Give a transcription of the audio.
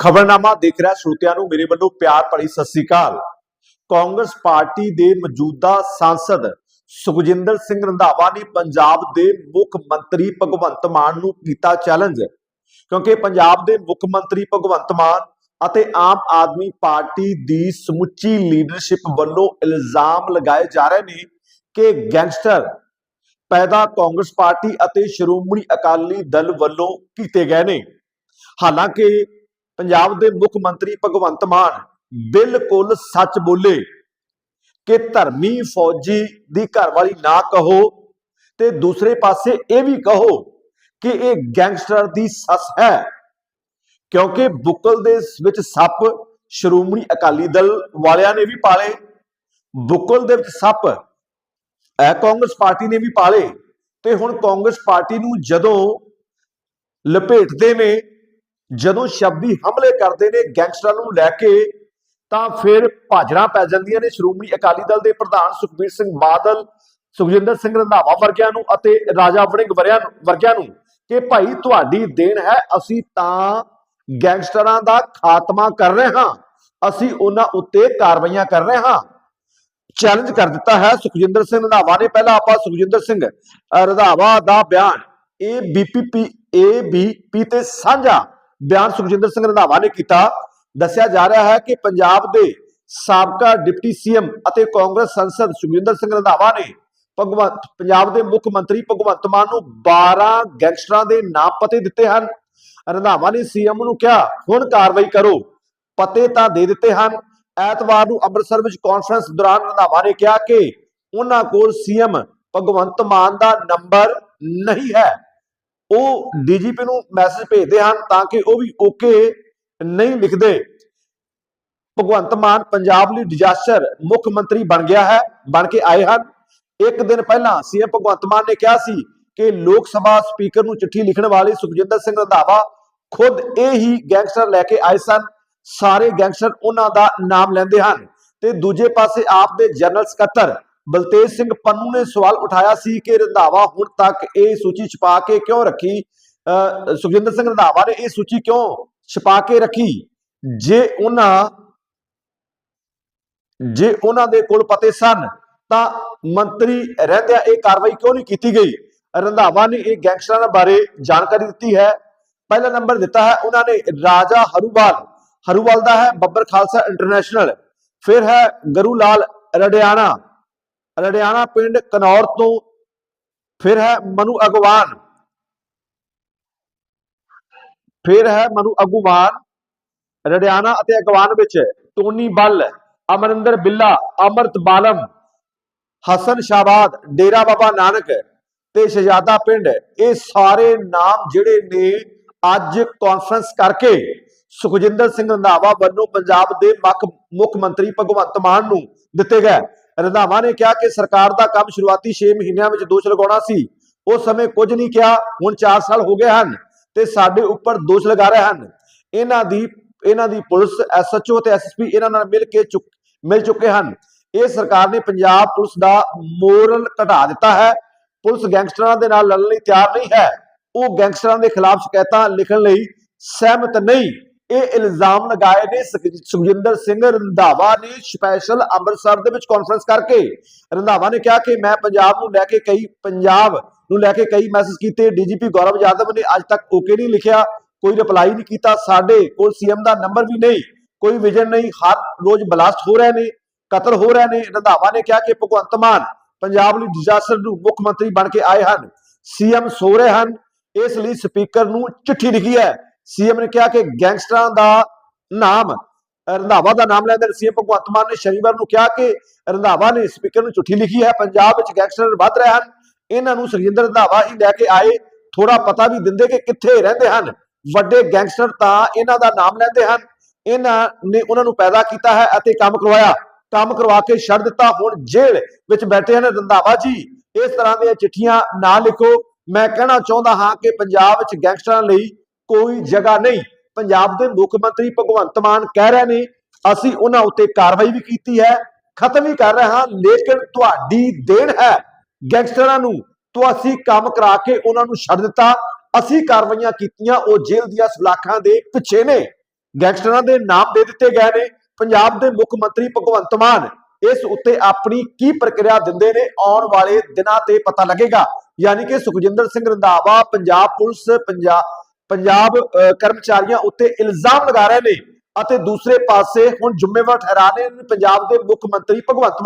ਖਬਰਨਾਮਾ ਦੇਖ ਰਿਹਾ ਸਰੋਤਿਆਂ ਨੂੰ, ਮੇਰੇ ਵੱਲੋਂ ਪਿਆਰ ਭਰੀ ਸਤਿ ਸ੍ਰੀ ਅਕਾਲ। ਕਾਂਗਰਸ ਪਾਰਟੀ ਦੇ ਮੌਜੂਦਾ ਸਾਂਸਦ ਸੁਖਜਿੰਦਰ ਸਿੰਘ ਰੰਧਾਵਾ ਨੇ ਪੰਜਾਬ ਦੇ ਮੁੱਖ ਮੰਤਰੀ ਭਗਵੰਤ ਮਾਨ ਨੂੰ ਕੀਤਾ ਚੈਲੰਜ ਕਿਉਂਕਿ ਪੰਜਾਬ ਦੇ ਮੁੱਖ ਮੰਤਰੀ ਭਗਵੰਤ ਮਾਨ ਅਤੇ ਆਮ ਆਦਮੀ ਪਾਰਟੀ ਦੀ ਸਮੁੱਚੀ ਲੀਡਰਸ਼ਿਪ ਵੱਲੋਂ ਇਲਜ਼ਾਮ ਲਗਾਏ ਜਾ ਰਹੇ ਨੇ ਕਿ ਗੈਂਗਸਟਰ ਪੈਦਾ ਕਾਂਗਰਸ ਪਾਰਟੀ ਅਤੇ ਸ਼੍ਰੋਮਣੀ ਅਕਾਲੀ ਦਲ ਵੱਲੋਂ ਕੀਤੇ ਗਏ ਨੇ। ਹਾਲਾਂਕਿ ਪੰਜਾਬ ਦੇ ਮੁੱਖ ਮੰਤਰੀ ਭਗਵੰਤ ਮਾਨ ਬਿਲਕੁਲ ਸੱਚ ਬੋਲੇ ਕਿ ਧਰਮੀ ਫੌਜੀ ਦੀ ਘਰਵਾਲੀ ਨਾ ਕਹੋ ਤੇ ਦੂਸਰੇ ਪਾਸੇ ਇਹ ਵੀ ਕਹੋ ਕਿ ਇਹ ਗੈਂਗਸਟਰ ਦੀ ਸੱਸ ਹੈ। ਕਿਉਂਕਿ ਬੁੱਕਲ ਦੇ ਵਿੱਚ ਸੱਪ, ਸ਼੍ਰੋਮਣੀ ਅਕਾਲੀ ਦਲ ਵਾਲਿਆਂ ਨੇ ਵੀ ਪਾਲੇ, ਬੁੱਕਲ ਦੇ ਵਿੱਚ ਸੱਪ, ਇਹ ਕਾਂਗਰਸ ਪਾਰਟੀ ਨੇ ਵੀ ਪਾਲੇ ਤੇ ਹੁਣ ਕਾਂਗਰਸ ਪਾਰਟੀ ਨੂੰ ਜਦੋਂ ਲਪੇਟਦੇ ਨੇ ਜਦੋਂ ਸ਼ਬਦੀ ਹਮਲੇ ਕਰਦੇ ਨੇ ਗੈਂਗਸਟਰਾਂ ਨੂੰ ਲੈ ਕੇ, ਤਾਂ ਫਿਰ ਭਾਜੜਾਂ ਪੈ ਜਾਂਦੀਆਂ ਨੇ। ਸ਼੍ਰੋਮਣੀ ਅਕਾਲੀ ਦਲ ਦੇ ਪ੍ਰਧਾਨ ਸੁਖਬੀਰ ਸਿੰਘ ਬਾਦਲ, ਸੁਖਜਿੰਦਰ ਸਿੰਘ ਰੰਧਾਵਾ ਵਰਗਿਆਂ ਨੂੰ ਅਤੇ ਰਾਜਾ ਵੜਿੰਗ ਵਰਿਆਂ ਵਰਗਿਆਂ ਨੂੰ ਕਿ ਭਾਈ ਤੁਹਾਡੀ ਦੇਣ ਹੈ, ਅਸੀਂ ਤਾਂ ਗੈਂਗਸਟਰਾਂ ਦਾ ਖਾਤਮਾ ਕਰ ਰਹੇ ਹਾਂ। ਅਸੀਂ ਉਹਨਾਂ ਉੱਤੇ ਕਾਰਵਾਈਆਂ ਕਰ ਰਹੇ ਹਾਂ। ਚੈਲੰਜ ਕਰ ਦਿੱਤਾ ਹੈ। ਸੁਖਜਿੰਦਰ ਸਿੰਘ ਰੰਧਾਵਾ ਨੇ ਪਹਿਲਾਂ ਆਪਾਂ ਸੁਖਜਿੰਦਰ ਸਿੰਘ ਰੰਧਾਵਾ ਦਾ ਬਿਆਨ ਇਹ ਬੀਪੀਪੀ ਏਬੀਪੀ ਤੇ ਸਾਂਝਾ ਬਿਆਨ ਸੁਖਜਿੰਦਰ ਸਿੰਘ ਰੰਧਾਵਾ ਨੇ ਕੀਤਾ। ਦੱਸਿਆ ਜਾ ਰਿਹਾ ਹੈ ਕਿ ਪੰਜਾਬ ਦੇ ਸਾਬਕਾ ਡਿਪਟੀ ਸੀਐਮ ਅਤੇ ਕਾਂਗਰਸ ਸੰਸਦ ਸੁਖਜਿੰਦਰ ਸਿੰਘ ਰੰਧਾਵਾ ਨੇ ਭਗਵੰਤ, ਪੰਜਾਬ ਦੇ ਮੁੱਖ ਮੰਤਰੀ ਭਗਵੰਤ ਮਾਨ ਨੂੰ 12 ਗੈਂਗਸਟਰਾਂ ਦੇ ਨਾਮ ਪਤੇ ਦਿੱਤੇ ਹਨ। ਰੰਧਾਵਾ ਨੇ ਸੀਐਮ ਨੂੰ ਕਿਹਾ, ਹੁਣ ਕਾਰਵਾਈ ਕਰੋ। ਪਤੇ ਤਾਂ ਦੇ ਦਿੱਤੇ ਹਨ। ਐਤਵਾਰ ਨੂੰ ਅੰਮ੍ਰਿਤਸਰ ਵਿੱਚ ਕਾਨਫਰੰਸ ਦੌਰਾਨ ਰੰਧਾਵਾ ਨੇ ਕਿਹਾ ਕਿ ਉਹਨਾਂ ਕੋਲ ਸੀਐਮ ਭਗਵੰਤ ਮਾਨ ਦਾ ਨੰਬਰ ਨਹੀਂ ਹੈ। ਉਹ ਡੀਜੀਪੀ ਨੂੰ ਮੈਸੇਜ ਭੇਜਦੇ ਹਨ ਤਾਂ ਕਿ ਉਹ ਵੀ ਓਕੇ ਨਹੀਂ ਲਿਖਦੇ। ਭਗਵੰਤ ਮਾਨ ਪੰਜਾਬ ਲਈ ਡਿਜ਼ਾਸਟਰ ਮੁੱਖ ਮੰਤਰੀ ਬਣ ਗਿਆ ਹੈ, ਬਣ ਕੇ ਆਏ ਹਨ। ਇੱਕ ਦਿਨ ਪਹਿਲਾਂ ਸੀਐਮ ਭਗਵੰਤ ਮਾਨ ਨੇ ਕਿਹਾ ਸੀ ਕਿ ਲੋਕ ਸਭਾ ਸਪੀਕਰ ਨੂੰ ਚਿੱਠੀ ਲਿਖਣ ਵਾਲੇ ਸੁਖਜਿੰਦਰ ਸਿੰਘ ਰੰਧਾਵਾ ਖੁਦ ਇਹ ਹੀ ਗੈਂਗਸਟਰ ਲੈ ਕੇ ਆਏ ਸਨ। ਸਾਰੇ ਗੈਂਗਸਟਰ ਉਹਨਾਂ ਦਾ ਨਾਮ ਲੈਂਦੇ ਹਨ ਤੇ ਦੂਜੇ ਪਾਸੇ ਆਪ ਦੇ ਜਨਰਲ ਸਕੱਤਰ ਬਲਤੇਜ ਸਿੰਘ ਪੰਨੂ ਨੇ ਸਵਾਲ ਉਠਾਇਆ ਸੀ ਕਿ ਰੰਧਾਵਾ ਹੁਣ ਤੱਕ ਇਹ ਸੂਚੀ ਛਪਾ ਕੇ ਕਿਉਂ ਰੱਖੀ? ਅਹ ਸੁਖਜਿੰਦਰ ਸਿੰਘ ਰੰਧਾਵਾ ਨੇ ਇਹ ਸੂਚੀ ਕਿਉਂ ਛਪਾ ਕੇ ਰੱਖੀ? ਜੇ ਉਹਨਾਂ ਜੇ ਉਹਨਾਂ ਦੇ ਕੋਲ ਪਤੇ ਸਨ, ਤਾਂ ਮੰਤਰੀ ਰਹਿੰਦਿਆਂ ਇਹ ਕਾਰਵਾਈ ਕਿਉਂ ਨਹੀਂ ਕੀਤੀ ਗਈ? ਰੰਧਾਵਾ ਨੇ ਇਹ ਗੈਂਗਸਟਰਾਂ ਬਾਰੇ ਜਾਣਕਾਰੀ ਦਿੱਤੀ ਹੈ। ਪਹਿਲਾ ਨੰਬਰ ਦਿੱਤਾ ਹੈ, ਉਹਨਾਂ ਨੇ ਰਾਜਾ ਹਰੂਵਾਲ। ਹਰੂਵਾਲ ਦਾ ਹੈ ਬੱਬਰ ਖਾਲਸਾ ਇੰਟਰਨੈਸ਼ਨਲ। ਫਿਰ ਹੈ ਗਰੂ ਲਾਲ ਰੜਿਆਣਾ। ਰੜਿਆਣਾ ਪਿੰਡ ਕਨੌਰ ਤੋਂ ਫਿਰ ਹੈ ਮਨੂ ਅਗਵਾਨ। ਫਿਰ ਹੈ ਮਨੂ ਅਗਵਾਨ ਲੜਿਆਣਾ ਅਤੇ ਅਗਵਾਨ ਵਿੱਚ ਟੋਨੀ ਬੱਲ, ਅਮਰਿੰਦਰ ਬਿੱਲਾ, ਅਮਰਤ ਬਾਲਮ, ਹਸਨ ਸ਼ਾਬਾਦ ਡੇਰਾ ਬਾਬਾ ਨਾਨਕ ਤੇ ਸ਼ਹਜ਼ਾਦਾ ਪਿੰਡ। ਇਹ ਸਾਰੇ ਨਾਮ ਜਿਹੜੇ ਨੇ ਅੱਜ ਕਾਨਫਰੰਸ ਕਰਕੇ ਸੁਖਜਿੰਦਰ ਸਿੰਘ ਰੰਧਾਵਾ ਵੱਲੋਂ ਪੰਜਾਬ ਦੇ ਮੁੱਖ ਮੁੱਖ ਮੰਤਰੀ ਭਗਵੰਤ ਮਾਨ ਨੂੰ ਦਿੱਤੇ ਗਏ। ਰੰਧਾਵਾ ਨੇ ਕਿਹਾ ਕਿ ਸਰਕਾਰ ਦਾ ਕੰਮ ਸ਼ੁਰੂਆਤੀ 6 ਮਹੀਨਿਆਂ ਵਿੱਚ ਦੋਸ਼ ਲਗਾਉਣਾ ਸੀ। ਉਸ ਸਮੇਂ ਕੁਝ ਨਹੀਂ ਕਿਹਾ, ਹੁਣ 4 ਸਾਲ ਹੋ ਗਏ ਹਨ ਤੇ ਸਾਡੇ ਉੱਪਰ ਦੋਸ਼ ਲਗਾ ਰਹੇ ਹਨ। ਇਹਨਾਂ ਦੀ ਇਹਨਾਂ ਦੀ ਪੁਲਿਸ ਐਸਐਚਓ ਤੇ ਐਸਐਸਪੀ ਇਹਨਾਂ ਨਾਲ ਮਿਲ ਕੇ ਚੁੱਕ, ਮਿਲ ਚੁੱਕੇ ਹਨ। ਇਹ ਸਰਕਾਰ ਨੇ ਪੰਜਾਬ ਪੁਲਿਸ ਦਾ ਮੋਰਲ ਘਟਾ ਦਿੱਤਾ ਹੈ। ਪੁਲਿਸ ਗੈਂਗਸਟਰਾਂ ਦੇ ਨਾਲ ਲੜਨ ਲਈ ਤਿਆਰ ਨਹੀਂ ਹੈ। ਉਹ ਗੈਂਗਸਟਰਾਂ ਦੇ ਖਿਲਾਫ ਸ਼ਿਕਾਇਤਾਂ ਲਿਖਣ ਲਈ ਸਹਿਮਤ ਨਹੀਂ। ਇਹ ਇਲਜ਼ਾਮ ਲਗਾਏ ਨੇ ਸੁਖ- ਸੁਖਜਿੰਦਰ ਸਿੰਘ ਰੰਧਾਵਾ ਨੇ ਸਪੈਸ਼ਲ ਅੰਮ੍ਰਿਤਸਰ ਦੇ ਵਿੱਚ ਕਾਨਫਰੰਸ ਕਰਕੇ। ਰੰਧਾਵਾ ਨੇ ਕਿਹਾ ਕਿ ਮੈਂ ਪੰਜਾਬ ਨੂੰ ਲੈ ਕੇ ਕਈ ਪੰਜਾਬ ਨੂੰ ਲੈ ਕੇ ਕਈ ਮੈਸੇਜ ਕੀਤੇ। ਡੀਜੀਪੀ ਗੌਰਵ ਯਾਦਵ ਨੇ ਅੱਜ ਤੱਕ ਓਕੇ ਨਹੀਂ ਲਿਖਿਆ। ਕੋਈ ਰਿਪਲਾਈ ਨਹੀਂ ਕੀਤਾ। ਸਾਡੇ ਕੋਲ ਸੀਐਮ ਦਾ ਨੰਬਰ ਵੀ ਨਹੀਂ। ਕੋਈ ਵਿਜਨ ਨਹੀਂ। ਹਰ ਰੋਜ਼ ਬਲਾਸਟ ਹੋ ਰਹੇ ਨੇ, ਕਤਲ ਹੋ ਰਹੇ ਨੇ। ਰੰਧਾਵਾ ਨੇ ਕਿਹਾ ਕਿ ਭਗਵੰਤ ਮਾਨ ਪੰਜਾਬ ਲਈ ਡਿਜ਼ਾਸਟਰ ਨੂੰ ਮੁੱਖ ਮੰਤਰੀ ਬਣ ਕੇ ਆਏ ਹਨ। ਸੀਐਮ ਸੋ ਰਹੇ ਹਨ। ਇਸ ਲਈ ਸਪੀਕਰ ਨੂੰ ਚਿੱਠੀ ਲਿਖੀ ਹੈ। ਸੀਐਮ ਨੇ ਕਿਹਾ ਕਿ ਗੈਂਗਸਟਰਾਂ ਦਾ ਨਾਮ, ਰੰਧਾਵਾ ਦਾ ਨਾਮ ਲੈਂਦੇ ਸੀਐਮ ਭਗਵੰਤ ਮਾਨ ਨੇ ਸ਼ਨੀਵਾਰ ਨੂੰ ਕਿਹਾ ਕਿ ਰੰਧਾਵਾ ਨੇ ਸਪੀਕਰ ਨੂੰ ਚਿੱਠੀ ਲਿਖੀ ਹੈ। ਪੰਜਾਬ ਵਿੱਚ ਗੈਂਗਸਟਰ ਵੱਧ ਰਹੇ ਹਨ। ਇਹਨਾਂ ਨੂੰ ਸੁਖਜਿੰਦਰ ਰੰਧਾਵਾ ਹੀ ਲੈ ਕੇ ਆਏ। ਥੋੜਾ ਪਤਾ ਵੀ ਦਿੰਦੇ ਕਿ ਕਿੱਥੇ ਰਹਿੰਦੇ ਹਨ। ਵੱਡੇ ਗੈਂਗਸਟਰ ਤਾਂ ਇਹਨਾਂ ਦਾ ਨਾਮ ਲੈਂਦੇ ਹਨ। ਇਹਨਾਂ ਨੇ ਉਹਨਾਂ ਨੂੰ ਪੈਦਾ ਕੀਤਾ ਹੈ ਅਤੇ ਕੰਮ ਕਰਵਾਇਆ। ਕੰਮ ਕਰਵਾ ਕੇ ਛੱਡ ਦਿੱਤਾ। ਹੁਣ ਜੇਲ੍ਹ ਵਿੱਚ ਬੈਠੇ ਹਨ ਰੰਧਾਵਾ ਜੀ। ਇਸ ਤਰ੍ਹਾਂ ਦੀਆਂ ਚਿੱਠੀਆਂ ਨਾ ਲਿਖੋ। ਮੈਂ ਕਹਿਣਾ ਚਾਹੁੰਦਾ ਹਾਂ ਕਿ ਪੰਜਾਬ ਵਿੱਚ ਗੈਂਗਸਟਰਾਂ ਲਈ ਕੋਈ ਜਗ੍ਹਾ ਨਹੀਂ। ਪੰਜਾਬ ਦੇ ਮੁੱਖ ਮੰਤਰੀ ਭਗਵੰਤ ਮਾਨ ਕਹਿ ਰਹੇ ਨੇ, ਅਸੀਂ ਉਹਨਾਂ ਉੱਤੇ ਕਾਰਵਾਈ ਵੀ ਕੀਤੀ ਹੈ, ਖਤਮ ਵੀ ਕਰ ਰਹੇ ਹਾਂ, ਲੇਕਿਨ ਤੁਹਾਡੀ ਦੇਣ ਹੈ। ਗੈਂਗਸਟਰਾਂ ਨੂੰ ਤੋਂ ਅਸੀਂ ਕੰਮ ਕਰਾ ਕੇ ਉਹਨਾਂ ਨੂੰ ਛੱਡ ਦਿੱਤਾ। ਅਸੀਂ ਕਾਰਵਾਈਆਂ ਕੀਤੀਆਂ, ਉਹ ਜੇਲ੍ਹ ਦੀਆਂ ਸਲਾਖਾਂ ਦੇ ਪਿੱਛੇ ਨੇ। ਗੈਂਗਸਟਰਾਂ ਦੇ ਨਾਮ ਦੇ ਦਿੱਤੇ ਗਏ ਨੇ। ਪੰਜਾਬ ਦੇ ਮੁੱਖ ਮੰਤਰੀ ਭਗਵੰਤ ਮਾਨ ਇਸ ਉੱਤੇ ਆਪਣੀ ਕੀ ਪ੍ਰਕਿਰਿਆ ਦਿੰਦੇ ਨੇ, ਆਉਣ ਵਾਲੇ ਦਿਨਾਂ ਤੇ ਪਤਾ ਲੱਗੇਗਾ। ਯਾਨੀ ਕਿ ਸੁਖਜਿੰਦਰ ਸਿੰਘ ਰੰਧਾਵਾ, ਪੰਜਾਬ ਪੁਲਿਸ ਪੰਜਾਬ ਪੰਜਾਬ ਕਰਮਚਾਰੀਆਂ ਉੱਤੇ ਇਲਜ਼ਾਮ ਲਗਾ ਰਹੇ ਨੇ ਅਤੇ ਦੂਸਰੇ ਪਾਸੇ ਹੁਣ ਜ਼ਿੰਮੇਵਾਰ ਠਹਿਰਾ ਰਹੇ ਨੇ ਪੰਜਾਬ ਦੇ ਮੁੱਖ ਮੰਤਰੀ ਭਗਵੰਤ ਮਾਨ।